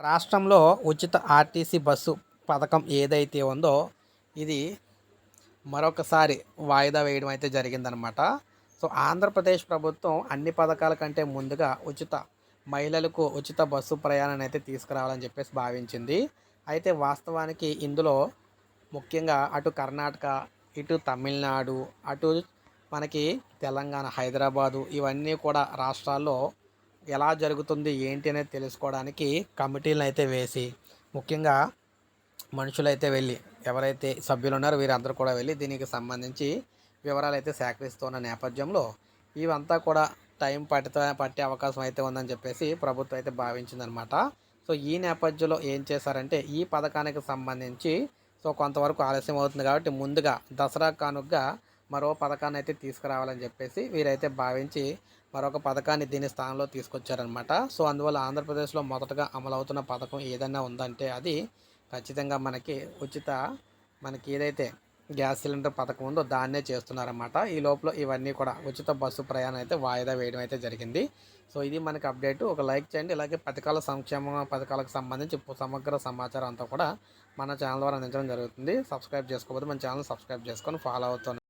రాష్ట్రంలో ఉచిత RTC bus పథకం ఏదైతే ఉందో ఇది మరొకసారి వాయిదా వేయడం అయితే జరిగిందనమాట సో ఆంధ్రప్రదేశ్ ప్రభుత్వం అన్ని పథకాల కంటే ముందుగా ఉచిత మహిళలకు ఉచిత బస్సు ప్రయాణాన్ని అయితే తీసుకురావాలని చెప్పేసి భావించింది. అయితే వాస్తవానికి ఇందులో ముఖ్యంగా అటు కర్ణాటక ఇటు తమిళనాడు అటు మనకి తెలంగాణ హైదరాబాదు ఇవన్నీ కూడా రాష్ట్రాల్లో ఎలా జరుగుతుంది ఏంటి అనేది తెలుసుకోవడానికి కమిటీలను అయితే వేసి ముఖ్యంగా మనుషులైతే వెళ్ళి ఎవరైతే సభ్యులు ఉన్నారో వీరందరూ కూడా వెళ్ళి దీనికి సంబంధించి వివరాలు అయితే సేకరిస్తున్న నేపథ్యంలో ఇవంతా కూడా టైం పట్టితే పట్టే అవకాశం అయితే ఉందని చెప్పేసి ప్రభుత్వం అయితే భావించిందనమాట. సో ఈ నేపథ్యంలో ఏం చేశారంటే ఈ పథకానికి సంబంధించి సో కొంతవరకు ఆలస్యం అవుతుంది కాబట్టి ముందుగా దసరా కానుకగా మరో పథకాన్ని అయితే తీసుకురావాలని చెప్పేసి వీరైతే భావించి మరొక పథకాన్ని దీని స్థానంలో తీసుకొచ్చారనమాట సో అందువల్ల ఆంధ్రప్రదేశ్లో మొదటగా అమలవుతున్న పథకం ఏదైనా ఉందంటే అది ఖచ్చితంగా మనకి ఉచిత మనకి ఏదైతే గ్యాస్ సిలిండర్ పథకం ఉందో దాన్నే చేస్తున్నారన్నమాట. ఈ లోపల ఇవన్నీ కూడా ఉచిత బస్సు ప్రయాణం అయితే వాయిదా వేయడం అయితే జరిగింది. సో ఇది మనకి అప్డేట్. ఒక లైక్ చేయండి. ఇలాగే పథకాల సంక్షేమ పథకాలకు సంబంధించి సమగ్ర సమాచారం అంతా కూడా మన ఛానల్ ద్వారా అందించడం జరుగుతుంది. సబ్స్క్రైబ్ చేసుకోకపోతే మన ఛానల్ సబ్స్క్రైబ్ చేసుకొని ఫాలో అవుతుంది